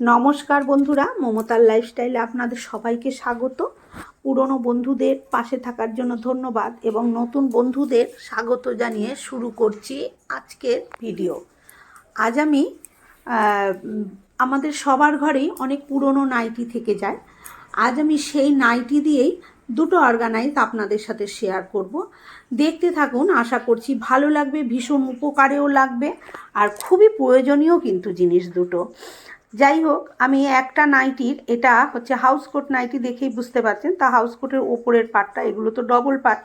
নমস্কার বন্ধুরা, মমতার লাইফস্টাইলে আপনাদের সবাইকে স্বাগত। পুরনো বন্ধুদের পাশে থাকার জন্য ধন্যবাদ এবং নতুন বন্ধুদের স্বাগত জানিয়ে শুরু করছি আজকের ভিডিও আজ আমি আমাদের সবার ঘরেই অনেক পুরনো নাইটি থেকে যায়। আজ আমি সেই নাইটি দিয়েই দুটো অর্গানাইজ আপনাদের সাথে শেয়ার করব। দেখতে থাকুন, আশা করছি ভালো লাগবে, ভীষণ উপকারেও লাগবে, আর খুবই প্রয়োজনীয় কিন্তু জিনিস দুটো। যাই হোক আমি একটা নাইটির, এটা হচ্ছে হাউস কোট নাইটি দেখেই বুঝতে পারছেন, তা হাউস কোটের ওপরের পাটটা, এগুলো তো ডবল পাট।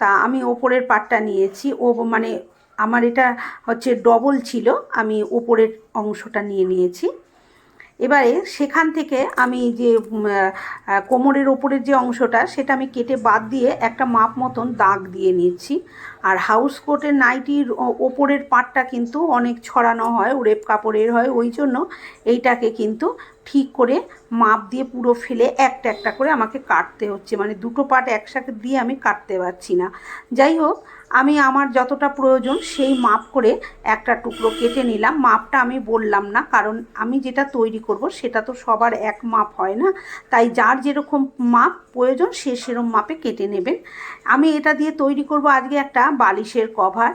তা আমি ওপরের পাটটা নিয়েছি, ও মানে আমার এটা হচ্ছে ডবল ছিল, আমি ওপরের অংশটা নিয়ে নিয়েছি। এবারে সেখান থেকে আমি যে কোমরের ওপরের যে অংশটা, সেটা আমি কেটে বাদ দিয়ে একটা মাপ মতন দাগ দিয়ে নিচ্ছি। আর হাউস কোটের নাইটির ওপরের পাটটা কিন্তু অনেক ছড়ানো হয়, রেপ কাপড়ের হয়, ওই জন্য এইটাকে কিন্তু ঠিক করে মাপ দিয়ে পুরো ফেলে একটা একটা করে আমাকে কাটতে হচ্ছে। মানে দুটো পাট একসাথে দিয়ে আমি কাটতে পারছি না। যাই হোক আমি আমার যতটা প্রয়োজন সেই মাপ করে একটা টুকরো কেটে নিলাম। মাপটা আমি বললাম না, কারণ আমি যেটা তৈরি করব সেটা তো সবার এক মাপ হয় না। তাই যার যেরকম মাপ প্রয়োজন সে সেরকম মাপে কেটে নেবেন আমি এটা দিয়ে তৈরি করব আজকে একটা বালিশের কভার।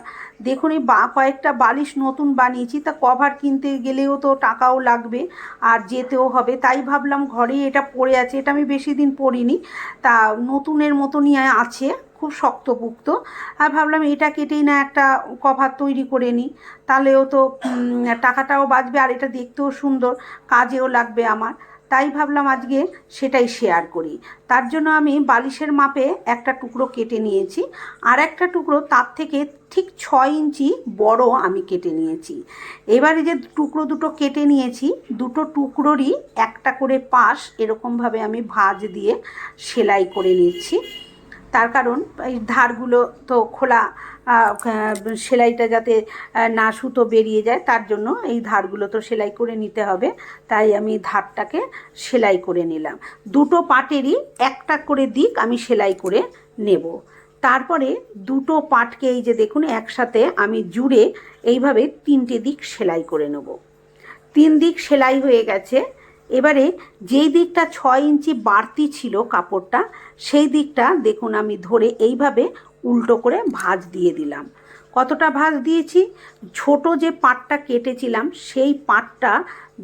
দেখুন এই বা, কয়েকটা বালিশ নতুন বানিয়েছি, তা কভার কিনতে গেলেও তো টাকাও লাগবে আর যেতেও হবে। তাই ভাবলাম ঘরেই এটা পড়ে আছে, এটা আমি বেশি দিন পরিনি তা নতুনের মতনই আছে। খুব শক্তপুক্ত। আর ভাবলাম এটা কেটেই না একটা কভার তৈরি করে নিই। তাহলেও তো টাকাটাও বাঁচবে আর এটা দেখতেও সুন্দর, কাজেও লাগবে আমার। তাই ভাবলাম আজকে সেটাই শেয়ার করি। তার জন্য আমি বালিশের মাপে একটা টুকরো কেটে নিয়েছি। আর একটা টুকরো তার থেকে ঠিক ছয় ইঞ্চি বড় আমি কেটে নিয়েছি। এবারে যে টুকরো দুটো কেটে নিয়েছি, দুটো টুকরোরই একটা করে পাশ এরকমভাবে আমি ভাঁজ দিয়ে সেলাই করে নিচ্ছি। তার কারণ এই ধারগুলো তো খোলা সেলাইটা যাতে না সুতো বেরিয়ে যায়, তার জন্য এই ধারগুলো তো সেলাই করে নিতে হবে। তাই আমি ধারটাকে সেলাই করে নিলাম। দুটো পাটেরই একটা করে দিক আমি সেলাই করে নেব। তারপরে দুটো পাটকে এই যে দেখুন, একসাথে আমি জুড়ে এইভাবে তিনটে দিক সেলাই করে নেব। তিন দিক সেলাই হয়ে গেছে। এবারে যেই দিকটা ছয় ইঞ্চি বাড়তি ছিল কাপড়টা, সেই দিকটা দেখুন আমি ধরে এইভাবে উল্টো করে ভাঁজ দিয়ে দিলাম। কতটা ভাঁজ দিয়েছি? ছোট যে পাটটা কেটেছিলাম, সেই পাটটা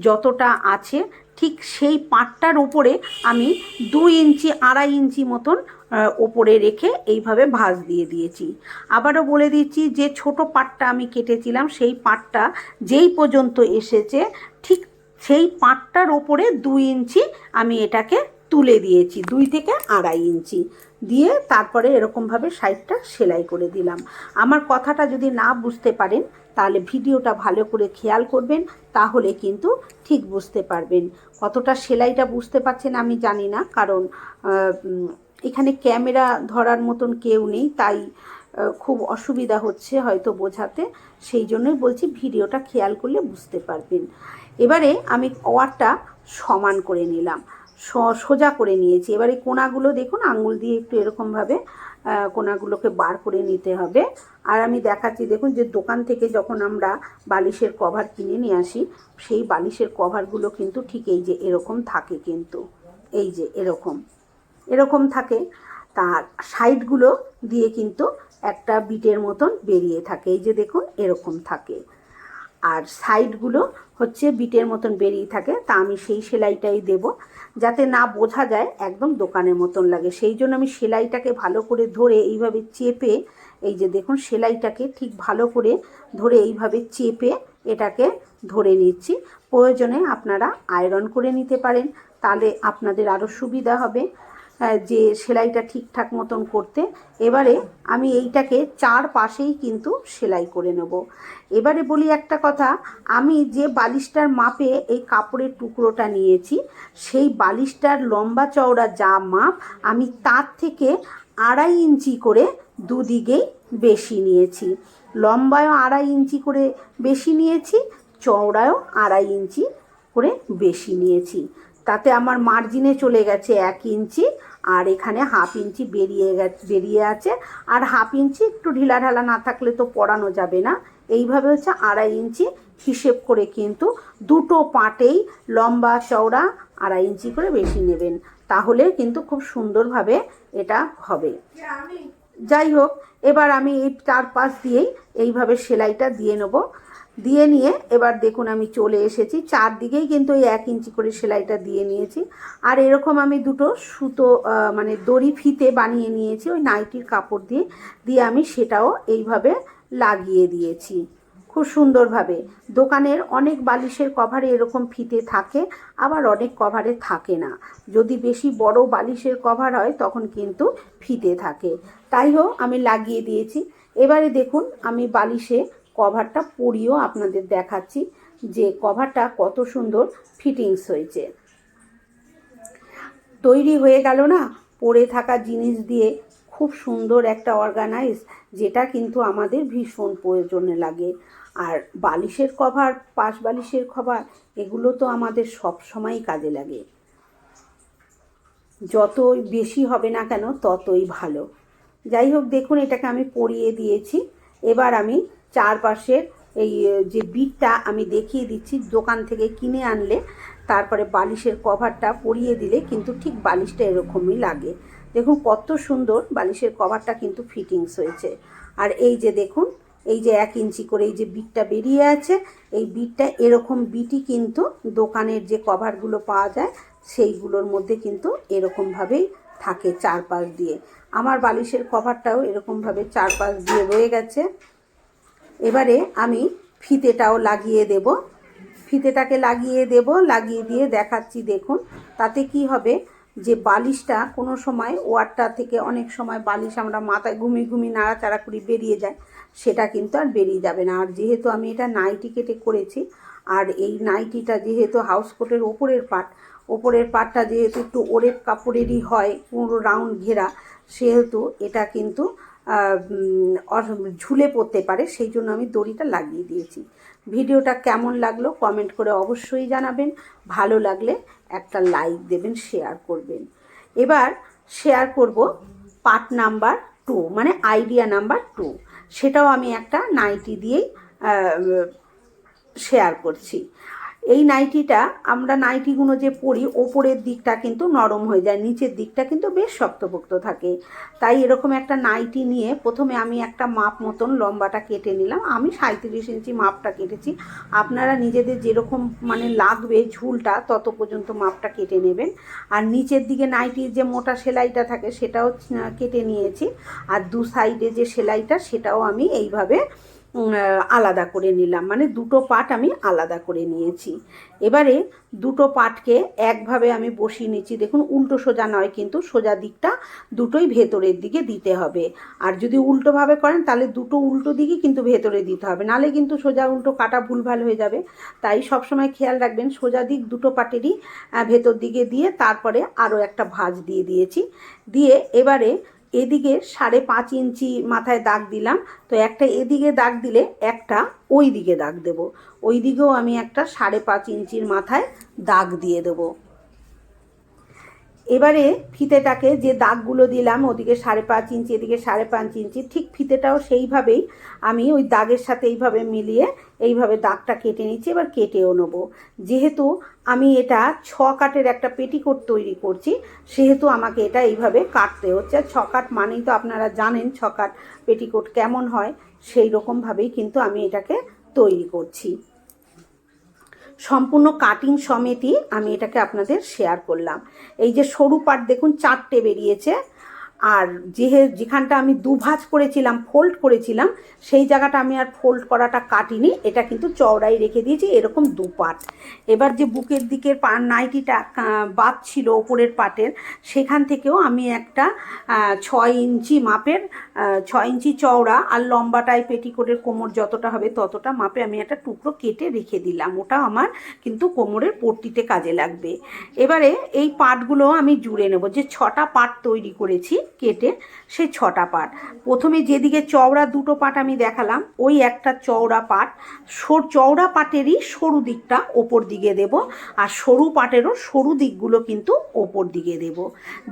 যতটা আছে, ঠিক সেই পাটটার ওপরে আমি দুই ইঞ্চি, আড়াই ইঞ্চি মতন ওপরে রেখে এইভাবে ভাঁজ দিয়ে দিয়েছি। আবারও বলে দিচ্ছি যে ছোট পাটটা আমি কেটেছিলাম, সেই পাটটা যেই পর্যন্ত এসেছে, ঠিক সেই পাটটার ওপরে দুই ইঞ্চি আমি এটাকে তুলে দিয়েছি, দুই থেকে আড়াই ইঞ্চি। দিয়ে তারপরে এরকমভাবে সাইডটা সেলাই করে দিলাম। আমার কথাটা যদি না বুঝতে পারেন, তাহলে ভিডিওটা ভালো করে খেয়াল করবেন, তাহলে কিন্তু ঠিক বুঝতে পারবেন। কতটা সেলাইটা বুঝতে পারছেন আমি জানি না, কারণ এখানে ক্যামেরা ধরার মতন কেউ নেই, তাই খুব অসুবিধা হচ্ছে হয়তো বোঝাতে। সেই জন্যই বলছি ভিডিওটা খেয়াল করলে বুঝতে পারবেন। এবারে আমি ওয়ারটা সমান করে নিলাম সোজা করে নিয়েছি। এবারে কোনাগুলো দেখুন, আঙুল দিয়ে একটু এরকমভাবে কোনাগুলোকে বার করে নিতে হবে। আর আমি দেখাচ্ছি, দেখুন যে দোকান থেকে যখন আমরা বালিশের কভার কিনে নিয়ে আসি, সেই বালিশের কভারগুলো কিন্তু ঠিক এই যে এরকম থাকে কিন্তু। এই যে এরকম এরকম থাকে। তার সাইডগুলো দিয়ে কিন্তু একটা বিটের মতন বেরিয়ে থাকে। এই যে দেখুন, এরকম থাকে। আর সাইডগুলো হচ্ছে বিটের মতন বেরিয়ে থাকে, তা আমি সেই সেলাইটাই দেব। যাতে না বোঝা যায়, একদম দোকানের মতন লাগে। সেই জন্য আমি সেলাইটাকে ভালো করে ধরে এইভাবে চেপে, এই যে দেখুন সেলাইটাকে ঠিক ভালো করে ধরে এইভাবে চেপে এটাকে ধরে নিচ্ছি। প্রয়োজনে আপনারা আয়রন করে নিতে পারেন, তাহলে আপনাদের আরও সুবিধা হবে। যে সেলাইটা ঠিকঠাক মতন করতে, এবারে আমি এইটাকে চার পাশেই কিন্তু সেলাই করে নেব। এবারে বলি একটা কথা, আমি যে বালিশটার মাপে এই কাপড়ের টুকরোটা নিয়েছি, সেই বালিশটার লম্বা চওড়া যা মাপ, আমি তার থেকে আড়াই ইঞ্চি করে দুদিকেই বেশি নিয়েছি। লম্বায়ও আড়াই ইঞ্চি করে বেশি নিয়েছি, চওড়ায়ও আড়াই ইঞ্চি করে বেশি নিয়েছি। তাতে আমার মার্জিনে চলে গেছে এক ইঞ্চি, আর এখানে হাফ ইঞ্চি বেরিয়ে গেছে, বেরিয়ে আছে। আর হাফ ইঞ্চি একটু ঢিলা ঢালা না থাকলে তো পরানো যাবে না। এইভাবে হচ্ছে আড়াই ইঞ্চি হিসেব করে কিন্তু দুটো পাটেই লম্বা চওড়া আড়াই ইঞ্চি করে বেশি নেবেন। তাহলে কিন্তু খুব সুন্দরভাবে এটা হবে। যাই হোক, এবার আমি এই চারপাশ দিয়েই এইভাবে সেলাইটা দিয়ে নেব। দিয়ে নিয়ে এবার দেখুন আমি চলে এসেছি। চারদিকেই কিন্তু এই এক ইঞ্চি করে সেলাইটা দিয়ে নিয়েছি। আর এরকম আমি দুটো সুতো মানে দড়ি ফিতে বানিয়ে নিয়েছি, ওই নাইটির কাপড় দিয়ে দিয়ে আমি সেটাও এইভাবে লাগিয়ে দিয়েছি। খুব সুন্দরভাবে। দোকানের অনেক বালিশের কভারে এরকম ফিতে থাকে, আবার অনেক কভারে থাকে না। যদি বেশি বড় বালিশের কভার হয়, তখন কিন্তু ফিতে থাকে। তাই হোক, আমি লাগিয়ে দিয়েছি। এবারে দেখুন, আমি বালিশে কভারটা পরিয়েও আপনাদের দেখাচ্ছি যে কভারটা কত সুন্দর ফিটিংস হয়েছে। তৈরি হয়ে গেল না? পড়ে থাকা জিনিস দিয়ে খুব সুন্দর একটা অর্গানাইজ যেটা কিন্তু আমাদের ভীষণ প্রয়োজনে লাগে। আর বালিশের কভার পাশ বালিশের কভার এগুলো তো আমাদের সব সময়ই কাজে লাগে। যতই বেশি হবে না কেন ততই ভালো। যাই হোক, দেখুন এটাকে আমি পরিয়ে দিয়েছি। এবার আমি চারপাশের এই যে বিটটা আমি দেখিয়ে দিচ্ছি, দোকান থেকে কিনে আনলে তারপরে বালিশের কভারটা পরিয়ে দিলে কিন্তু ঠিক বালিশটা এরকমই লাগে। দেখুন কত সুন্দর বালিশের কভারটা কিন্তু ফিটিংস হয়েছে। আর এই যে দেখুন, এই যে এক ইঞ্চি করে এই যে বিটটা বেরিয়ে আছে, এই বিটটা এরকম বিটই কিন্তু দোকানের যে কভারগুলো পাওয়া যায়, সেইগুলোর মধ্যে কিন্তু এরকমভাবেই থাকে চারপাশ দিয়ে। আমার বালিশের কভারটাও এরকমভাবে চারপাশ দিয়ে রয়ে গেছে। এবারে আমি ফিতেটাও লাগিয়ে দেব। ফিতেটাকে লাগিয়ে দেব, লাগিয়ে দিয়ে দেখাচ্ছি, দেখুন। তাতে কি হবে? যে বালিশটা কোনো সময় ওয়ারটা থেকে অনেক সময় বালিশ আমরা মাথায় ঘুমি ঘুমিয়ে নাড়াচাড়া করি বেরিয়ে যায়, সেটা কিন্তু আর বেরিয়ে যাবে না। আর যেহেতু আমি এটা নাইটি কেটে করেছি, আর এই নাইটিটা যেহেতু হাউস কোটের ওপরের পাট ওপরের পাটটা যেহেতু একটু ওরের কাপড়েরই হয়, পুরো রাউন্ড ঘেরা, সেহেতু এটা কিন্তু ঝুলে পড়তে পারে, সেই জন্য আমি দড়িটা লাগিয়ে দিয়েছি। ভিডিওটা কেমন লাগল কমেন্ট করে অবশ্যই জানাবেন। ভালো লাগলে একটা লাইক দেবেন, শেয়ার করবেন। এবার শেয়ার করব পার্ট নাম্বার টু মানে আইডিয়া নাম্বার টু। সেটাও আমি একটা নাইটি দিয়েই শেয়ার করছি। এই নাইটিটা আমরা নাইটিগুলো যে পরি, ওপরের দিকটা কিন্তু নরম হয়ে যায়, নিচের দিকটা কিন্তু বেশ শক্তপোক্ত থাকে। তাই এরকম একটা নাইটি নিয়ে প্রথমে আমি একটা মাপ মতন লম্বাটা কেটে নিলাম। আমি সাঁত্রিশ ইঞ্চি মাপটা কেটেছি। আপনারা নিজেদের যেরকম মানে লাগবে ঝুলটা, তত পর্যন্ত মাপটা কেটে নেবেন। আর নিচের দিকে নাইটির যে মোটা সেলাইটা থাকে, সেটাও কেটে নিয়েছি। আর দু সাইডে যে সেলাইটা, সেটাও আমি এইভাবে আলাদা করে নিলাম। মানে দুটো পার্ট আমি আলাদা করে নিয়েছি। এবারে দুটো পার্টকে একভাবে আমি বসিয়ে নিচ্ছি। দেখুন, উল্টো সোজা নয়, কিন্তু সোজা দিকটা দুটোই ভেতরের দিকে দিতে হবে। আর যদি উল্টোভাবে করেন, তাহলে দুটো উল্টো দিকে কিন্তু ভেতরে দিতে হবে। নালে কিন্তু সোজা উল্টো কাটা ভুলভাল হয়ে যাবে। তাই সবসময় খেয়াল রাখবেন, সোজা দিক দুটো পাটেরই ভেতর দিকে দিয়ে তারপরে আরও একটা ভাঁজ দিয়ে দিয়েছি। দিয়ে এবারে এদিকে সাড়ে পাঁচ ইঞ্চি মাথায় দাগ দিলাম, তো একটা এদিকে দাগ দিলে একটা ওই দিকে দাগ দেব। ওই দিকেও আমি একটা সাড়ে পাঁচ ইঞ্চির মাথায় দাগ দিয়ে দেবো। এবারে ফিতেটাকে যে দাগগুলো দিলাম, ওদিকে সাড়ে পাঁচ ইঞ্চি, এদিকে সাড়ে পাঁচ ইঞ্চি, ঠিক ফিতেটাও সেইভাবেই আমি ওই দাগের সাথে এইভাবে মিলিয়ে এইভাবে দাগটা কেটে নিচ্ছি, এবার কেটেও নেব। যেহেতু আমি এটা ছ কাটের একটা পেটিকোট তৈরি করছি, সেহেতু আমাকে এটা এইভাবে কাটতে হচ্ছে। আর ছ কাট মানেই তো আপনারা জানেন ছ কাট পেটিকোট কেমন হয়, সেই রকমভাবেই কিন্তু আমি এটাকে তৈরি করছি। সম্পূর্ণ কাটিং সমেতই আমি এটাকে আপনাদের শেয়ার করলাম। এই যে সরু পাট দেখুন, চারটে বেরিয়েছে। আর যেহে যেখানটা আমি দুভাজ করেছিলাম ফোল্ড করেছিলাম, সেই জায়গাটা আমি আর ফোল্ড করাটা কাটিনি। এটা কিন্তু চওড়াই রেখে দিয়েছি, এরকম দু পাট এবার যে বুকের দিকের পা, নাইটিটা বাদ ছিল ওপরের পাটের, সেখান থেকেও আমি একটা ছয় ইঞ্চি মাপের ছয় ইঞ্চি চওড়া আর লম্বাটায় পেটিকোটের কোমর যতটা হবে ততটা মাপে আমি একটা টুকরো কেটে রেখে দিলাম। ওটা আমার কিন্তু কোমরের পট্টিতে কাজে লাগবে। এবারে এই পাটগুলো আমি জুড়ে নেব। যে ছটা পাট তৈরি করেছি কেটে সেই ছটা পাট। প্রথমে যেদিকে চওড়া দুটো পাট আমি দেখালাম, ওই একটা চওড়া পাট। সর, চওড়া পাটেরই সরু দিকটা ওপর দিকে দেব আর সরু পাটেরও সরু দিকগুলো কিন্তু ওপর দিকে দেব।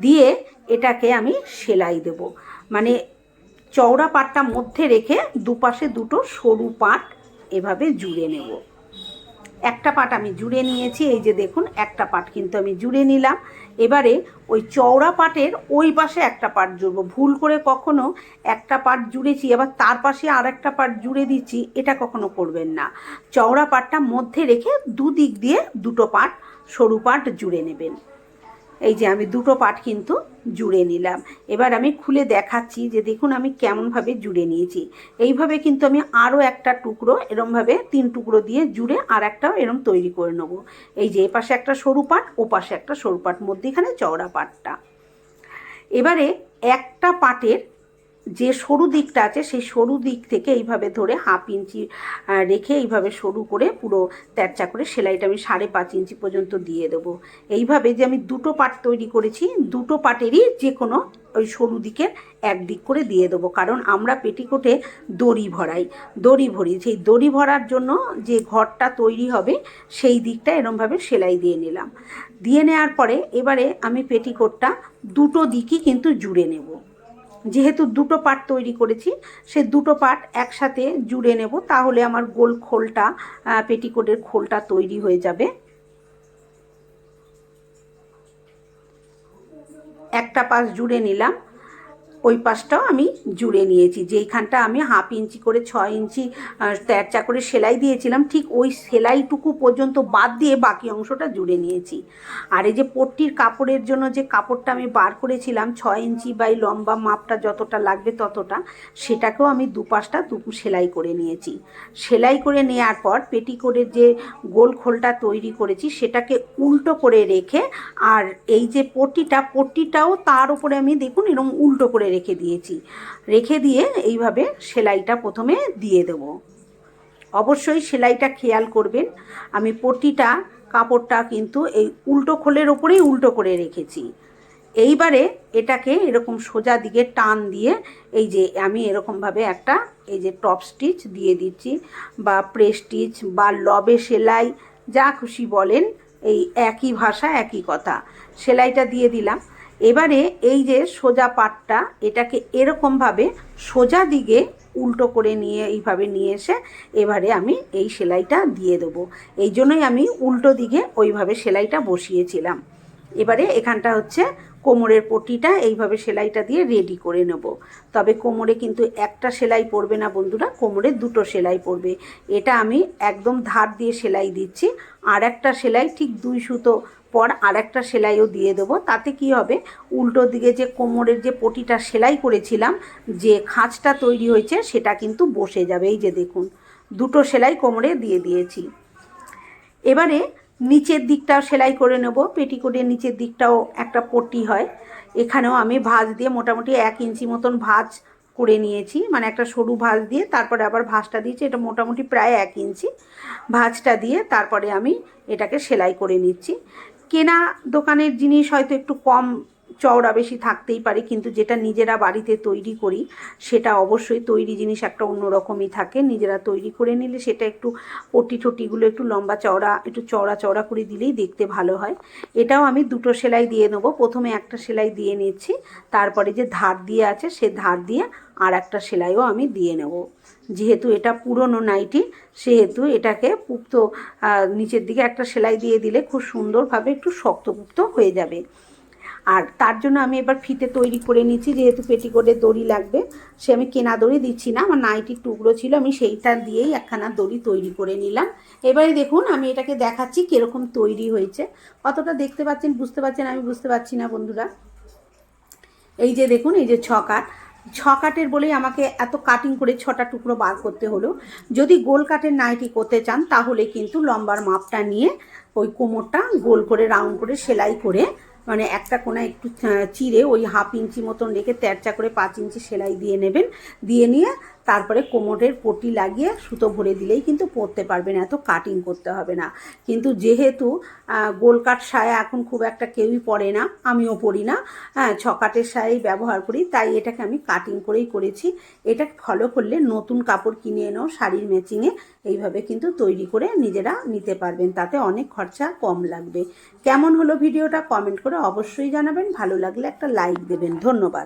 দিয়ে এটাকে আমি সেলাই দেব। মানে চওড়া পাটটা মধ্যে রেখে দুপাশে দুটো সরু পাট এভাবে জুড়ে নেব। একটা পাট আমি জুড়ে নিয়েছি, এই যে দেখুন, একটা পাট কিন্তু আমি জুড়ে নিলাম। এবারে ওই চওড়া পাটের ওই পাশে একটা পাট জুড়বো। ভুল করে কখনো একটা পাট জুড়েছি এবার তার পাশে আর একটা পাট জুড়ে দিচ্ছি, এটা কখনো করবেন না। চওড়া পাটটা মধ্যে রেখে দুদিক দিয়ে দুটো পাট, সরু পাট জুড়ে নেবেন। এই যে আমি দুটো পাট কিন্তু জুড়ে নিলাম। এবার আমি খুলে দেখাচ্ছি যে দেখুন আমি কেমনভাবে জুড়ে নিয়েছি। এইভাবে কিন্তু আমি আরও একটা টুকরো, এরমভাবে তিন টুকরো দিয়ে জুড়ে আর একটাও এরম তৈরি করে নেব। এই যে এপাশে একটা সরু পাট ও পাশে একটা সরু পাট, মধ্যেখানে চওড়া পাটটা। এবারে একটা পাটের যে সরু দিকটা আছে, সেই সরু দিক থেকে এইভাবে ধরে হাফ ইঞ্চি রেখে এইভাবে সরু করে পুরো তেরচা করে সেলাইটা আমি সাড়ে পাঁচ ইঞ্চি পর্যন্ত দিয়ে দেবো। এইভাবে যে আমি দুটো পাট তৈরি করেছি, দুটো পাটেরই যে কোনো ওই সরু দিকের এক দিক করে দিয়ে দেবো। কারণ আমরা পেটিকোটে দড়ি ভরাই, দড়ি ভরি। সেই দড়ি ভরার জন্য যে ঘরটা তৈরি হবে, সেই দিকটা এরমভাবে সেলাই দিয়ে নিলাম। দিয়ে নেওয়ার পরে এবারে আমি পেটিকোটটা দুটো দিকই কিন্তু জুড়ে নেব। যেহেতু দুটো পার্ট তৈরি করেছি, সে দুটো পার্ট একসাথে জুড়ে নেব, তাহলে আমার গোল খোলটা পেটিকোটের খোলটা তৈরি হয়ে যাবে। একটা পাশ জুড়ে নিলাম। ওই পাশটাও আমি জুড়ে নিয়েছি। যেইখানটা আমি হাফ ইঞ্চি করে ছয় ইঞ্চি তেরচা করে সেলাই দিয়েছিলাম, ঠিক ওই সেলাইটুকু পর্যন্ত বাদ দিয়ে বাকি অংশটা জুড়ে নিয়েছি। আর এই যে পট্টির কাপড়ের জন্য যে কাপড়টা আমি বার করেছিলাম, ছয় ইঞ্চি বাই লম্বা মাপটা যতটা লাগবে ততটা, সেটাকেও আমি দুপাশটা দু সেলাই করে নিয়েছি। সেলাই করে নেওয়ার পর পেটিকোটের যে গোল খোলটা তৈরি করেছি, সেটাকে উল্টো করে রেখে, আর এই যে পট্টিটা, পট্টিটাও তার উপরে আমি দেখুন এরকম উল্টো করে রেখে দিয়েছি। রেখে দিয়ে এইভাবে সেলাইটা প্রথমে দিয়ে দেবো। অবশ্যই সেলাইটা খেয়াল করবেন। আমি পট্টিটা, কাপড়টা কিন্তু এই উল্টো খোলের ওপরেই উল্টো করে রেখেছি। এইবারে এটাকে এরকম সোজা দিকে টান দিয়ে এই যে আমি এরকমভাবে একটা এই যে টপ স্টিচ দিয়ে দিচ্ছি বা প্রে স্টিচ বা লবে সেলাই, যা খুশি বলেন, এই একই ভাষা, একই কথা। সেলাইটা দিয়ে দিলাম। এবারে এই যে সোজা পাটটা, এটাকে এরকমভাবে সোজা দিকে উল্টো করে নিয়ে এইভাবে নিয়ে এসে এবারে আমি এই সেলাইটা দিয়ে দেবো। এই জন্যই আমি উল্টো দিকে ওইভাবে সেলাইটা বসিয়েছিলাম। এবারে এখানটা হচ্ছে কোমরের পটিটা, এইভাবে সেলাইটা দিয়ে রেডি করে নেব। তবে কোমরে কিন্তু একটা সেলাই পড়বে না বন্ধুরা, কোমরে দুটো সেলাই পড়বে এটা আমি একদম ধার দিয়ে সেলাই দিচ্ছি। আর একটা সেলাই ঠিক দুই সুতো পর আর একটা সেলাইও দিয়ে দেবো। তাতে কি হবে? উল্টো দিকে যে কোমরের যে পটিটা সেলাই করেছিলাম, যে খাঁজটা তৈরি হয়েছে, সেটা কিন্তু বসে যাবে। এই যে দেখুন, দুটো সেলাই কোমরে দিয়ে দিয়েছি। এবারে নিচের দিকটাও সেলাই করে নেব। পেটিকোটের নিচের দিকটাও একটা পট্টি হয়। এখানেও আমি ভাঁজ দিয়ে মোটামুটি এক ইঞ্চি মতন ভাঁজ করে নিয়েছি। মানে একটা সরু ভাঁজ দিয়ে, তারপরে আবার ভাঁজটা দিয়েছি, এটা মোটামুটি প্রায় এক ইঞ্চি ভাঁজটা দিয়ে, তারপরে আমি এটাকে সেলাই করে নিচ্ছি। কেনা দোকানের জিনিস হয়তো একটু কম চওড়া বেশি থাকতেই পারে, কিন্তু যেটা নিজেরা বাড়িতে তৈরি করি, সেটা অবশ্যই তৈরি জিনিস একটা অন্যরকমই থাকে। নিজেরা তৈরি করে নিলে সেটা একটু পটি টটিগুলো একটু লম্বা চওড়া, একটু চওড়া চওড়া করে দিলেই দেখতে ভালো হয়। এটাও আমি দুটো সেলাই দিয়ে নেব। প্রথমে একটা সেলাই দিয়ে নিচ্ছি, তারপরে যে ধার দিয়ে আছে সে ধার দিয়ে আর একটা সেলাইও আমি দিয়ে নেব। যেহেতু এটা পুরনো নাইটি, সেহেতু এটাকে পুক্ত নিচের দিকে একটা সেলাই দিয়ে দিলে খুব সুন্দরভাবে একটু শক্তপুক্ত হয়ে যাবে। আর তার জন্য আমি এবার ফিতে তৈরি করে নিচ্ছি যেহেতু পেটিকোটের দড়ি লাগবে, সে আমি কেনা দড়ি দিচ্ছি না, আমার নাইটির টুকরো ছিল, আমি সেইটা দিয়েই একখানা দড়ি তৈরি করে নিলাম। এবারে দেখুন, আমি এটাকে দেখাচ্ছি কীরকম তৈরি হয়েছে। কতটা দেখতে পাচ্ছেন, বুঝতে পারছেন আমি বুঝতে পারছি না বন্ধুরা। এই যে দেখুন, এই যে ছকাট। ছকাটের বলেই আমাকে এত কাটিং করে ছটা টুকরো বার করতে হলো। যদি গোল কাটের নাইটি করতে চান, তাহলে কিন্তু লম্বার মাপটা নিয়ে ওই কোমরটা গোল করে, রাউন্ড করে, সেলাই করে মানে একটা কোনা একটু চিরে ওই হাফ ইঞ্চি মতন রেখে তেরচা করে পাঁচ ইঞ্চি সেলাই দিয়ে নেবেন। দিয়ে নিয়ে তারপরে কোমরের পটি লাগিয়ে সুতো ভরে দিলেই কিন্তু পরতে পারবেন এত কাটিং করতে হবে না। কিন্তু যেহেতু গোলকাট গোল সায়া এখন খুব একটা কেউই পরে না, আমিও পরি না হ্যাঁ ছকাটের সায়াই ব্যবহার করি, তাই এটাকে আমি কাটিং করেই করেছি। এটা ফলো করলে নতুন কাপড় কিনে এনেও শাড়ির ম্যাচিংয়ে এইভাবে কিন্তু তৈরি করে নিজেরা নিতে পারবেন, তাতে অনেক খরচা কম লাগবে। কেমন হলো ভিডিওটা কমেন্ট করে অবশ্যই জানাবেন, ভালো লাগলে একটা লাইক দেবেন, ধন্যবাদ।